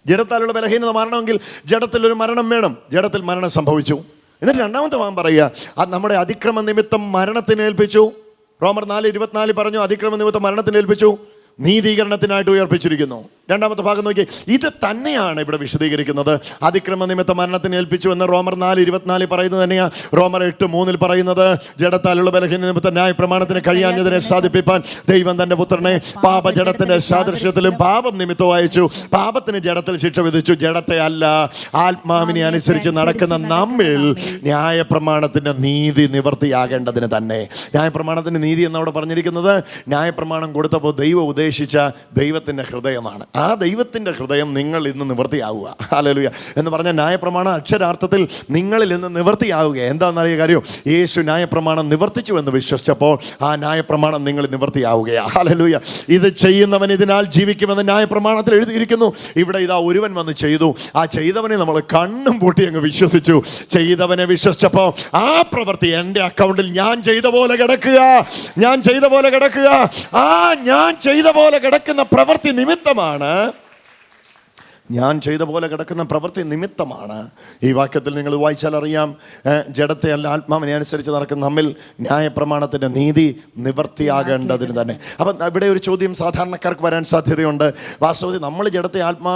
ജഡത്താലുള്ള ബലഹീനത മരണമെങ്കിൽ ജഡത്തിൽ ഒരു മരണം വേണം ജഡത്തിൽ മരണം സംഭവിച്ചു. എന്നിട്ട് രണ്ടാമത്തെ ഭാഗം പറയുക അത് നമ്മുടെ അതിക്രമ നിമിത്തം മരണത്തിന് ഏൽപ്പിച്ചു. റോമർ നാല് ഇരുപത്തിനാല് പറഞ്ഞു അതിക്രമ നിമിത്തം മരണത്തിന് ഏൽപ്പിച്ചു. നീതീകരണത്തിനായിട്ട് ഉയർപ്പിച്ചിരിക്കുന്നു. രണ്ടാമത്തെ ഭാഗം നോക്കി. ഇത് തന്നെയാണ് ഇവിടെ വിശദീകരിക്കുന്നത്. അതിക്രമ നിമിത്ത മരണത്തിന് ഏൽപ്പിച്ചു എന്ന് റോമർ നാല് ഇരുപത്തിനാല് പറയുന്നത് തന്നെയാണ് റോമർ എട്ട് മൂന്നിൽ പറയുന്നത് ജഡത്താലുള്ള ബലഹീന നിമിത്തം ന്യായ പ്രമാണത്തിന് കഴിയാഞ്ഞതിനെ സാധിപ്പിപ്പാൻ ദൈവം തന്റെ പുത്രനെ പാപജടത്തിന്റെ സാദൃശ്യത്തിലും പാപം നിമിത്തം അയച്ചു. പാപത്തിന് ജഡത്തിൽ ശിക്ഷ വിധിച്ചു. ജഡത്തെ അല്ല ആത്മാവിനെ അനുസരിച്ച് നടക്കുന്ന നമ്മിൽ ന്യായ പ്രമാണത്തിന്റെ നീതി നിവർത്തിയാകേണ്ടതിന് തന്നെ. ന്യായ പ്രമാണത്തിന്റെ നീതി എന്നവിടെ പറഞ്ഞിരിക്കുന്നത് ന്യായ പ്രമാണം കൊടുത്തപ്പോൾ ദൈവം ഉദ്ദേശിച്ച ദൈവത്തിന്റെ ഹൃദയമാണ്. ആ ദൈവത്തിന്റെ ഹൃദയം നിങ്ങൾ ഇന്ന് നിവൃത്തിയാവുക ഹാലലുയ എന്ന് പറഞ്ഞ ന്യായപ്രമാണ അക്ഷരാർത്ഥത്തിൽ നിങ്ങളിൽ ഇന്ന് നിവൃത്തിയാവുക എന്താണെന്നറിയ കാര്യം? യേശു ന്യായപ്രമാണം നിവർത്തിച്ചു എന്ന് വിശ്വസിച്ചപ്പോൾ ആ ന്യായപ്രമാണം നിങ്ങൾ നിവൃത്തിയാവുകയാണ് ഹാലലുയ ഇത് ചെയ്യുന്നവൻ ഇതിനാൽ ജീവിക്കുമെന്ന് ന്യായപ്രമാണത്തിൽ എഴുതിയിരിക്കുന്നു. ഇവിടെ ഇതാ ഒരുവൻ വന്ന് ചെയ്തു. ആ ചെയ്തവനെ നമ്മൾ കണ്ണും പൂട്ടി അങ്ങ് വിശ്വസിച്ചു. ചെയ്തവനെ വിശ്വസിച്ചപ്പോൾ ആ പ്രവൃത്തി എന്റെ അക്കൗണ്ടിൽ ഞാൻ ചെയ്ത പോലെ കിടക്കുക. ഞാൻ ചെയ്ത പോലെ കിടക്കുക. ആ ഞാൻ ചെയ്ത പോലെ കിടക്കുന്ന പ്രവൃത്തി നിമിത്തമാണ് Uhum. ഞാൻ ചെയ്ത പോലെ കിടക്കുന്ന പ്രവൃത്തി നിമിത്തമാണ്. ഈ വാക്യത്തിൽ നിങ്ങൾ വായിച്ചാൽ അറിയാം ജഡത്തെ അല്ല ആത്മാവിനെ അനുസരിച്ച് നടക്കുന്ന നമ്മിൽ ന്യായപ്രമാണത്തിന്റെ നീതി നിവർത്തിയാകേണ്ടതിന് തന്നെ. അപ്പം ഇവിടെ ഒരു ചോദ്യം സാധാരണക്കാർക്ക് വരാൻ സാധ്യതയുണ്ട്. വാസ്തവത്തിൽ നമ്മൾ ജഡത്തെ ആത്മാ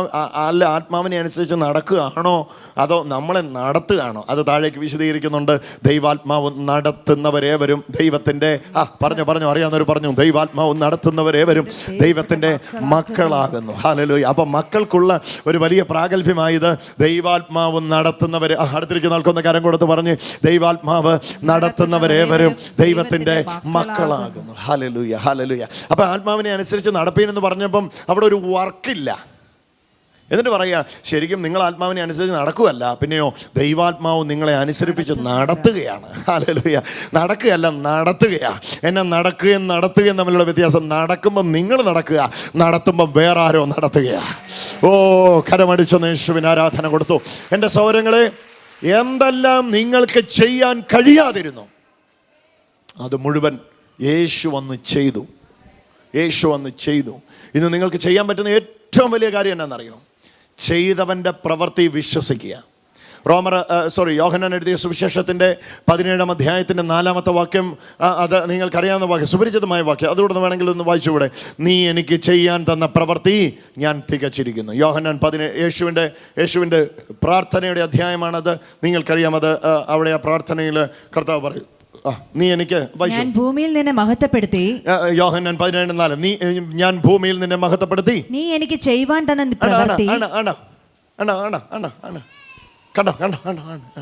അല്ല ആത്മാവിനെ അനുസരിച്ച് നടക്കുകയാണോ? അതോ നമ്മളെ നടത്തുകയാണോ? അത് താഴേക്ക് വിശദീകരിക്കുന്നുണ്ട്. ദൈവാത്മാവ് നടത്തുന്നവരേവരും ദൈവത്തിന്റെ ആ പറഞ്ഞു പറഞ്ഞു അറിയാവുന്നവർ പറഞ്ഞു ദൈവാത്മാവ് നടത്തുന്നവരേവരും ദൈവത്തിന്റെ മക്കളാകുന്നു. ഹാലലോ അപ്പം മക്കൾക്കുള്ള ഒരു വലിയ പ്രാഗൽഭ്യമായത് ദൈവാത്മാവ് നടത്തുന്നവർ അടുത്തിരിക്കുന്ന ആൾക്കൊന്ന് കരം കൊടുത്ത് പറഞ്ഞ് ദൈവാത്മാവ് നടത്തുന്നവരേവരും ദൈവത്തിന്റെ മക്കളാകുന്നു. ഹാലലൂയ ഹാലലൂയ അപ്പം ആത്മാവിനെ അനുസരിച്ച് നടപ്പീനെന്ന് പറഞ്ഞപ്പം അവിടെ ഒരു വർക്കില്ല എന്നിട്ട് പറയുക ശരിക്കും നിങ്ങൾ ആത്മാവിനെ അനുസരിച്ച് നടക്കുകയല്ല പിന്നെയോ ദൈവാത്മാവ് നിങ്ങളെ അനുസരിപ്പിച്ച് നടത്തുകയാണ്. ഹാലലുയ നടക്കുകയല്ല നടത്തുകയാ. എന്നെ നടക്കുകയും നടത്തുകയും തമ്മിലുള്ള വ്യത്യാസം നടക്കുമ്പോൾ നിങ്ങൾ നടക്കുക നടത്തുമ്പോൾ വേറെ ആരോ നടത്തുകയാ. ഓ കരമടിച്ചൊന്ന് യേശുവിന് ആരാധന കൊടുത്തു. എന്റെ സൗരങ്ങളെ എന്തെല്ലാം നിങ്ങൾക്ക് ചെയ്യാൻ കഴിയാതിരുന്നു അത് മുഴുവൻ യേശു വന്ന് ചെയ്തു. യേശു വന്ന് ചെയ്തു. ഇന്ന് നിങ്ങൾക്ക് ചെയ്യാൻ പറ്റുന്ന ഏറ്റവും വലിയ കാര്യം എന്നാണെന്നറിയോ ചെയ്തവന്റെ പ്രവൃത്തി വിശ്വസിക്കുക. റോമർ സോറി യോഹനൻ എഴുതിയ സുവിശേഷത്തിന്റെ പതിനേഴാം അധ്യായത്തിന്റെ നാലാമത്തെ വാക്യം അത് നിങ്ങൾക്കറിയാവുന്ന വാക്യം സുപരിചിതമായ വാക്യം. അതുകൊണ്ട് ഒന്ന് വേണമെങ്കിൽ ഒന്ന് വായിച്ചുകൂടെ നീ എനിക്ക് ചെയ്യാൻ തന്ന പ്രവൃത്തി ഞാൻ തികച്ചിരിക്കുന്നു. യോഹനൻ പതിനേഴ് യേശുവിന്റെ യേശുവിന്റെ പ്രാർത്ഥനയുടെ അധ്യായമാണത്. നിങ്ങൾക്കറിയാം അത് അവിടെ ആ പ്രാർത്ഥനയിൽ കർത്താവ് പറയും. നീ എനിക്ക് ഞാൻ ഭൂമിയിൽ നിന്നെ മഹത്വപ്പെടുത്തി. യോഹന്നാൻ പതിനേഴ് നാല് നീ ഞാൻ ഭൂമിയിൽ നിന്നെ മഹത്വപ്പെടുത്തി. നീ എനിക്ക് ചെയ്യുവാൻ തന്ന ആണ്. കണ്ടോ കണ്ടോ കണ്ടോ.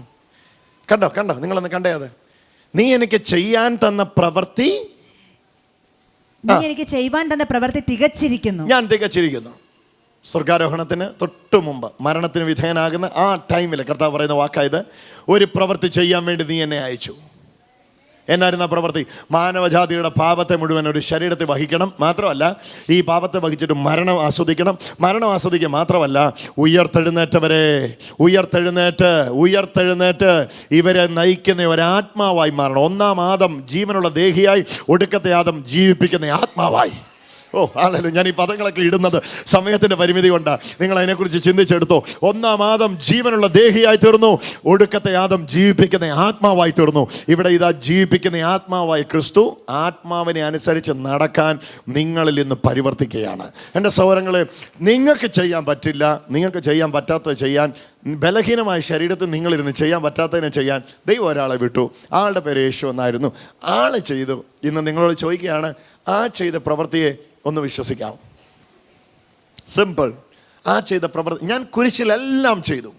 കണ്ടോ കണ്ടോ നിങ്ങളൊന്ന് കണ്ടേ അത്. നീ എനിക്ക് ചെയ്യാൻ തന്ന പ്രവൃത്തി നീ എനിക്ക് ചെയ്യുവാൻ തന്ന പ്രവൃത്തി തികച്ചിരിക്കുന്നു. ഞാൻ തികച്ചിരിക്കുന്നു. സ്വർഗാരോഹണത്തിന് തൊട്ടു മുമ്പ് മരണത്തിന് വിധേയനാകുന്ന ആ ടൈമിൽ കർത്താവ് പറയുന്ന വാക്കായത് ഒരു പ്രവൃത്തി ചെയ്യാൻ വേണ്ടി നീ എന്നെ അയച്ചു. എന്നായിരുന്നു ആ പ്രവൃത്തി. മാനവജാതിയുടെ പാപത്തെ മുഴുവൻ ഒരു ശരീരത്തെ വഹിക്കണം മാത്രമല്ല ഈ പാപത്തെ വഹിച്ചിട്ട് മരണം ആസ്വദിക്കണം. മരണം ആസ്വദിക്കുക മാത്രമല്ല ഉയർത്തെഴുന്നേറ്റവരെ ഉയർത്തെഴുന്നേറ്റ് ഉയർത്തെഴുന്നേറ്റ് ഇവരെ നയിക്കുന്ന ഒരാത്മാവായി മാറണം. ഒന്നാം ആദം ജീവനുള്ള ദേഹിയായി ഒടുക്കത്തെ ആദം ജീവിപ്പിക്കുന്ന ആത്മാവായി. ഓ ആണല്ലോ ഞാൻ ഈ പദങ്ങളൊക്കെ ഇടുന്നത് സമയത്തിന്റെ പരിമിതി കൊണ്ട്. നിങ്ങൾ അതിനെക്കുറിച്ച് ചിന്തിച്ചെടുത്തോ. ഒന്നാം ആദം ജീവനുള്ള ദേഹിയായി തീർന്നു. ഒടുക്കത്തെ ആദം ജീവിപ്പിക്കുന്ന ആത്മാവായി തീർന്നു. ഇവിടെ ഇതാ ജീവിപ്പിക്കുന്ന ആത്മാവായി ക്രിസ്തു ആത്മാവിനെ അനുസരിച്ച് നടക്കാൻ നിങ്ങളിൽ ഇന്ന് പരിവർത്തിക്കുകയാണ്. എന്റെ സൗരങ്ങളെ നിങ്ങൾക്ക് ചെയ്യാൻ പറ്റില്ല. നിങ്ങൾക്ക് ചെയ്യാൻ പറ്റാത്തത് ചെയ്യാൻ ബലഹീനമായ ശരീരത്തിൽ നിങ്ങളിരുന്ന് ചെയ്യാൻ പറ്റാത്തതിനെ ചെയ്യാൻ ദൈവം ഒരാളെ വിട്ടു. ആളുടെ പേര് യേശു എന്നായിരുന്നു. ആൾ ചെയ്തു. ഇന്ന് നിങ്ങളോട് ചോദിക്കുകയാണ് ആ ചെയ്ത പ്രവൃത്തിയെ ഒന്ന് വിശ്വസിക്കാം. സിമ്പിൾ ആ ചെയ്ത പ്രവൃത്തി ഞാൻ കുരിശിലെല്ലാം ചെയ്തു.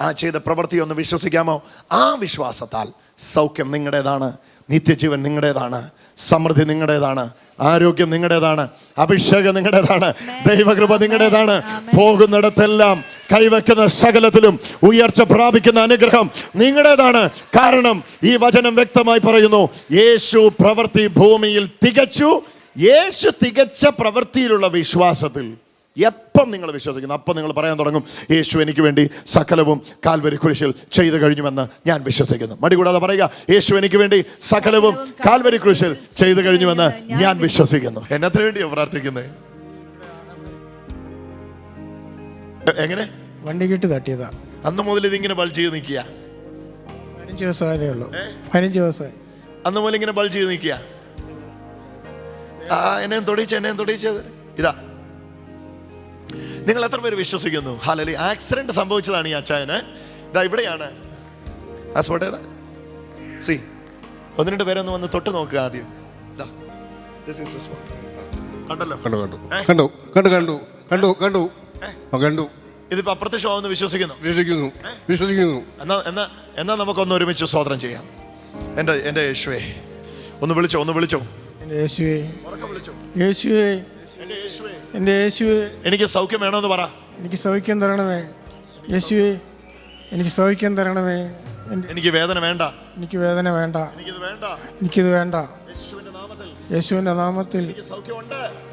ആ ചെയ്ത പ്രവൃത്തി ഒന്ന് വിശ്വസിക്കാമോ? ആ വിശ്വാസത്താൽ സൗഖ്യം നിങ്ങളുടേതാണ്. നിത്യജീവൻ നിങ്ങളുടേതാണ്. സമൃദ്ധി നിങ്ങളുടേതാണ്. ആരോഗ്യം നിങ്ങളുടേതാണ് അഭിഷേകം നിങ്ങളുടേതാണ് ദൈവകൃപ നിങ്ങളുടേതാണ്. പോകുന്നിടത്തെല്ലാം കൈവയ്ക്കുന്ന സകലത്തിലും ഉയർച്ച പ്രാപിക്കുന്ന അനുഗ്രഹം നിങ്ങളുടേതാണ്. കാരണം ഈ വചനം വ്യക്തമായി പറയുന്നു യേശു പ്രവൃത്തി ഭൂമിയിൽ തികച്ചു യേശു തികച്ച പ്രവൃത്തിയിലുള്ള വിശ്വാസത്തിൽ. എപ്പം നിങ്ങൾ വിശ്വസിക്കുന്നു അപ്പം നിങ്ങൾ പറയാൻ തുടങ്ങും യേശു എനിക്ക് വേണ്ടി സകലവും കാൽവരി കുരിശിൽ ചെയ്തു കഴിഞ്ഞുവെന്ന് ഞാൻ വിശ്വസിക്കുന്നു. മടി കൂടാതെ പറയുക യേശു എനിക്ക് വേണ്ടി സകലവും കാൽവരി കുരിശിൽ ചെയ്തു കഴിഞ്ഞുവെന്ന് ഞാൻ വിശ്വസിക്കുന്നു. എന്നത്തിന് വേണ്ടിയോ പ്രാർത്ഥിക്കുന്നത് എങ്ങനെ? വണ്ടി കിട്ടി തട്ടിയതാ. അന്ന് മുതൽ ഇതിങ്ങനെ ബൾ ചെയ്ത് നിൽക്കുക പതിനഞ്ച് ദിവസമായതേ ഉള്ളൂ. പതിനഞ്ച് ദിവസമായി. അന്ന് മുതൽ ഇങ്ങനെ ബൾ ചെയ്ത് നിൽക്കുക ആ എന്നെ തൊടിച്ച് എന്നെ തൊടിച്ചത് ഇതാ. നിങ്ങൾ എത്ര പേര് വിശ്വസിക്കുന്നു? ഹാലലി ആക്സിഡന്റ് സംഭവിച്ചതാണ് ഈ അച്ചായന്. ഇതാ ഇവിടെയാണ്. ആ സ്പോട്ട് ഏതാ? സി ഒന്ന് രണ്ട് പേരൊന്ന് വന്ന് തൊട്ട് നോക്കുക ആദ്യം. ഇതാ. This is the spot. കണ്ടല്ലോ? കണ്ടു കണ്ടു? കണ്ടു കണ്ടു കണ്ടു കണ്ടു കണ്ടു. കണ്ടു. ഇതിപ്പോ വിശ്വസിക്കുന്നു. വിശ്വസിക്കുന്നു വിശ്വസിക്കുന്നു. എന്നാ എന്നാ എന്നാ നമുക്കൊന്ന് ഒരുമിച്ച് സ്വാതന്ത്ര്യം ചെയ്യാം. എന്റെ എന്റെ യേശുവേ ഒന്ന് വിളിച്ചോ ഒന്ന് വിളിച്ചോ. യേശുവേ ഉറക്കെ വിളിച്ചോ. യേശുവേ. യേശുവേ. എന്റെ യേശുവെ എനിക്ക് സൗഖ്യം വേണമെന്ന് പറ. എനിക്ക് സൗഖ്യം തരണമേ. യേശുവെ എനിക്ക് സൗഖ്യം തരണമേ. എനിക്ക് വേദന വേണ്ട. എനിക്ക് വേദന വേണ്ട. എനിക്കിത് വേണ്ട. യേശുവിന്റെ നാമത്തിൽ.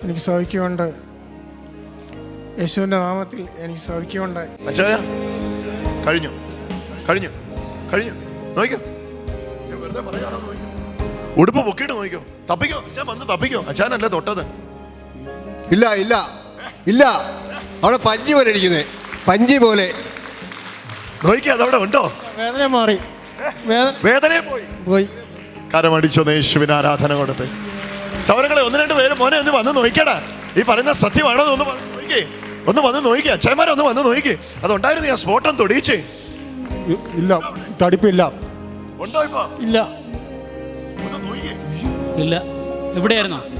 എനിക്ക് സൗഖ്യമുണ്ട്. യേശുവിന്റെ നാമത്തിൽ എനിക്ക് സൗഖ്യമുണ്ട്. അച്ഛായ കഴിഞ്ഞു. കഴിഞ്ഞു. കഴിഞ്ഞു. വെറുതെ പറയാണോ നോക്കിക്കോ ഉടുപ്പ് പൊക്കിയിട്ട് നോക്കിക്കോ. തപ്പിക്കോ. അച്ഛൻ വന്ന് തപ്പിക്കോ. അച്ഛനല്ലേ തൊട്ടത്. ഇല്ല ഇല്ല. ഇല്ല. അവിടെ പഞ്ചി പോലെ ഇരിക്കുന്നേ. പഞ്ചി പോലെ. അതവിടെ ഉണ്ടോ? വേദന മാറി. വേദന വേദനയെ പോയി. പോയി. കരമടിച്ചോ യേശുവിന് ആരാധന കൊടുത്ത്. സൗരങ്ങളെ ഒന്ന് രണ്ട് പേര് മോനെ ഒന്ന് വന്ന് നോക്കിയടാ. ഈ പറയുന്ന സത്യമാണോ എന്ന് ഒന്ന് വന്ന് നോക്കിക്കേ ഒന്ന് വന്ന് നോക്കിയ അച്ഛന്മാരെ ഒന്ന് വന്ന് നോക്കി. അതുണ്ടായിരുന്നു ഞാൻ സ്ഫോട്ടം തൊടിയിച്ചേ. ഇല്ല. തടിപ്പില്ല. ഉണ്ടോ ഇപ്പൊ? ഇല്ല. ഇല്ല. എവിടെയായിരുന്നു?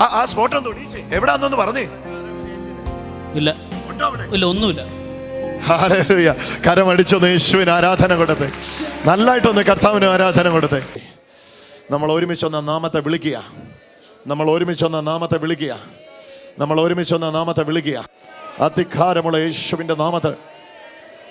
ആ ആ ഒന്ന് തൊടിയിച്ചേ എവിടാന്നൊന്ന് പറഞ്ഞേ. ഇല്ല. ഇല്ല ഒന്നുമില്ല. ഹല്ലേലൂയ. കരമടിച്ചൊന്ന് യേശുവിന് ആരാധന കൊടുത്തെ. നല്ലായിട്ടൊന്ന് കർത്താവിന് ആരാധന കൊടുത്തേ. നമ്മൾ ഒരുമിച്ച് ഒരുമിച്ചൊന്ന് നാമത്തെ വിളിക്കുക. നമ്മൾ ഒരുമിച്ച് ഒരുമിച്ചൊന്ന് നാമത്തെ വിളിക്കുക. നമ്മൾ ഒരുമിച്ച് ഒരുമിച്ചൊന്ന് നാമത്തെ വിളിക്കുക. അധികാരമുള്ള യേശുവിന്റെ നാമത്തെ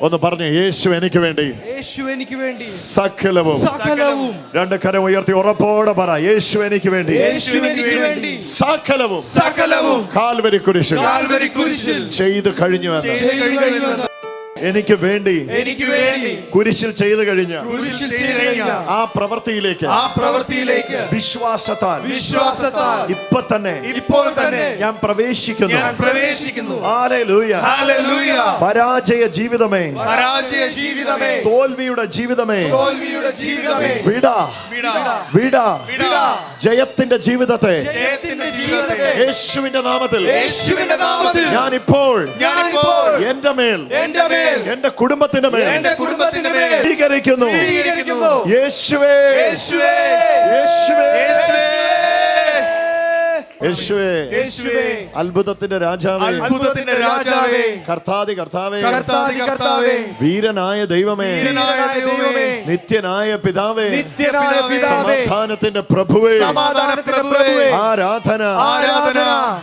ഒന്ന് പറഞ്ഞു യേശു എനിക്ക് വേണ്ടി. യേശു എനിക്ക് വേണ്ടി. സകലവും. സകലവും. രണ്ട് കരം ഉയർത്തി ഉറപ്പോടെ പറ യേശു എനിക്ക് വേണ്ടി. യേശു എനിക്ക് വേണ്ടി. സകലവും. സകലവും. കാൽവരി കുരിശിൽ. കാൽവരി കുരിശിൽ. ചെയ്തു കഴിഞ്ഞു എന്ന്. ചെയ്തു കഴിഞ്ഞു എനിക്ക് വേണ്ടി എനിക്ക് വേണ്ടി കുരിശിൽ ചെയ്തു കഴിഞ്ഞ കുരിശിൽ ചെയ്തു കഴിഞ്ഞ ആ പ്രവൃത്തിയിലേക്ക് ആ പ്രവൃത്തിയിലേക്ക് വിശ്വാസത്താൽ വിശ്വാസത്താൽ ഇപ്പൊ തന്നെ ഇപ്പോൾ തന്നെ ഞാൻ പ്രവേശിക്കുന്നു. ഞാൻ പ്രവേശിക്കുന്നു. ഹല്ലേലൂയ. ഹല്ലേലൂയ പരാജയ ജീവിതമേ. പരാജയ ജീവിതമേ. തോൽവിയുടെ ജീവിതമേ. തോൽവിയുടെ ജീവിതമേ. വിട. വിട. വിട. ജയത്തിന്റെ ജീവിതത്തെ. ജയത്തിന്റെ ജീവിതത്തെ. യേശുവിന്റെ നാമത്തിൽ. യേശുവിന്റെ നാമത്തിൽ. ഞാൻ ഇപ്പോൾ എന്റെ മേൽ എന്റെ മേൽ എന്റെ കുടുംബത്തിന്റെ മേൽ. എന്റെ കുടുംബത്തിന്റെ മേൽ. സ്വീകരിക്കുന്നു. സ്വീകരിക്കുന്നു. യേശുവേ. യേശുവേ. യേശുവേ. യേശുവേ. യേശുവേ. യേശുവേ. അത്ഭുതത്തിന്റെ രാജാവേ. അത്ഭുതത്തിന്റെ രാജാവേ. കർത്താതി കർത്താവേ. കർത്താതി കർത്താവേ. വീരനായ ദൈവമേ. വീരനായ ദൈവമേ. നിത്യനായ പിതാവേ. നിത്യനായ പിതാവേ സമാധാനത്തിന്റെ പ്രഭുവേ. സമാധാനത്തിന്റെ പ്രഭുവേ. ആരാധന. ആരാധന.